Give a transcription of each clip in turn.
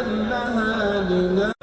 أجعلها لنا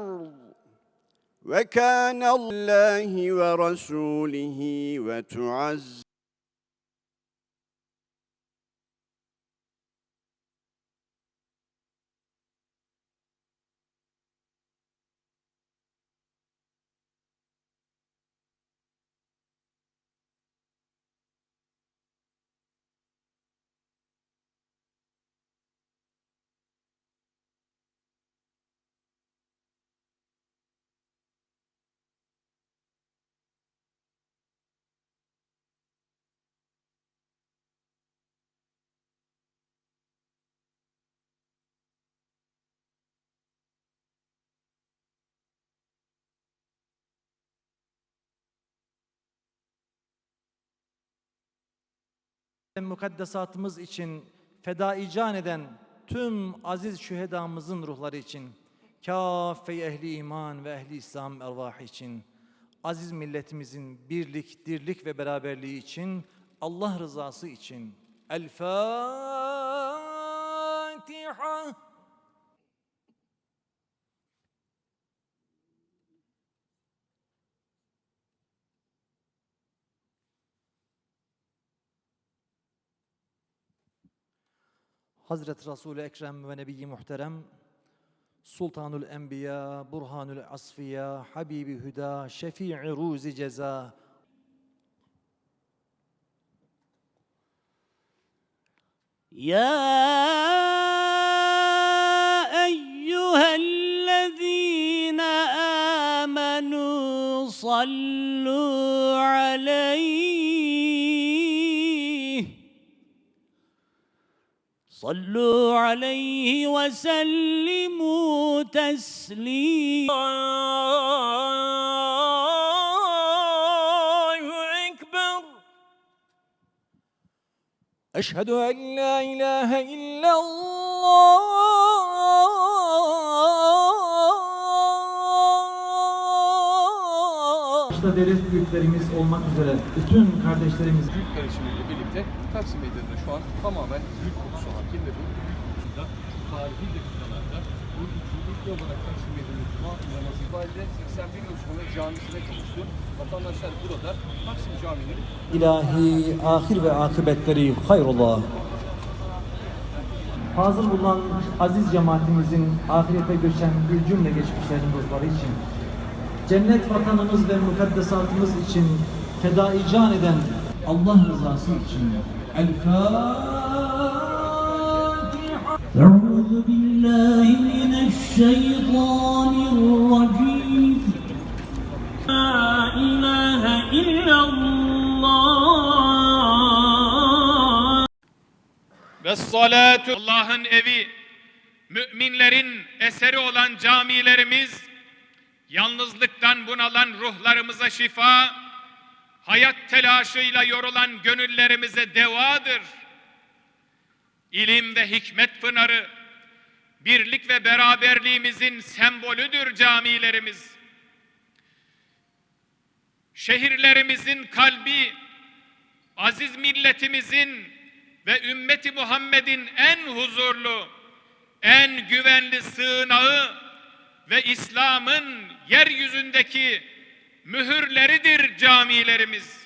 الأرض وكان الله ورسوله وتعز mukaddesatımız için fedai can eden tüm aziz şühedamızın ruhları için, kâfe ehli iman ve ehli İslam ervahı için, aziz milletimizin birlik, dirlik ve beraberliği için, Allah rızası için. El Fatiha. Hazreti Resul-i Ekrem ve Nebi-i Muhterem Sultanul Enbiya, Burhanul Asfiya, Habibi Hüda, Şefii Ruzi Ceza. يا صلوا عليه وسلموا تسليما. أشهد أن لا إله إلا الله. Devlet büyüklerimiz olmak üzere bütün kardeşlerimiz Büyük karışımıyla birlikte Taksim Meydanı'nda şu an tamamen gül kokusu hakim ve bu gül kokusunda tarihi dakikalarda bu ikinci olarak Taksim Meydanı'nda Cuma namazı itibariyle 81 yıl sonra camisine kavuştu. Vatandaşlar burada Taksim Camii'nin ilahi ahir ve akıbetleri hayrullah. Hazır bulunan aziz cemaatimizin ahirete göçen bir cümle geçmişlerin ruhları için, cennet vatanımız ve mukaddesatımız için fedai can eden Allah rızası için. El Fatiha Euzu billahi mineşşeytanirracim. La ilahe illallah. Ve salatu Allah'ın evi. Müminlerin eseri olan camilerimiz yalnızlıktan bunalan ruhlarımıza şifa, hayat telaşıyla yorulan gönüllerimize devadır. İlim ve hikmet pınarı, birlik ve beraberliğimizin sembolüdür camilerimiz. Şehirlerimizin kalbi, aziz milletimizin ve ümmeti Muhammed'in en huzurlu, en güvenli sığınağı ve İslam'ın yeryüzündeki mühürleridir camilerimiz.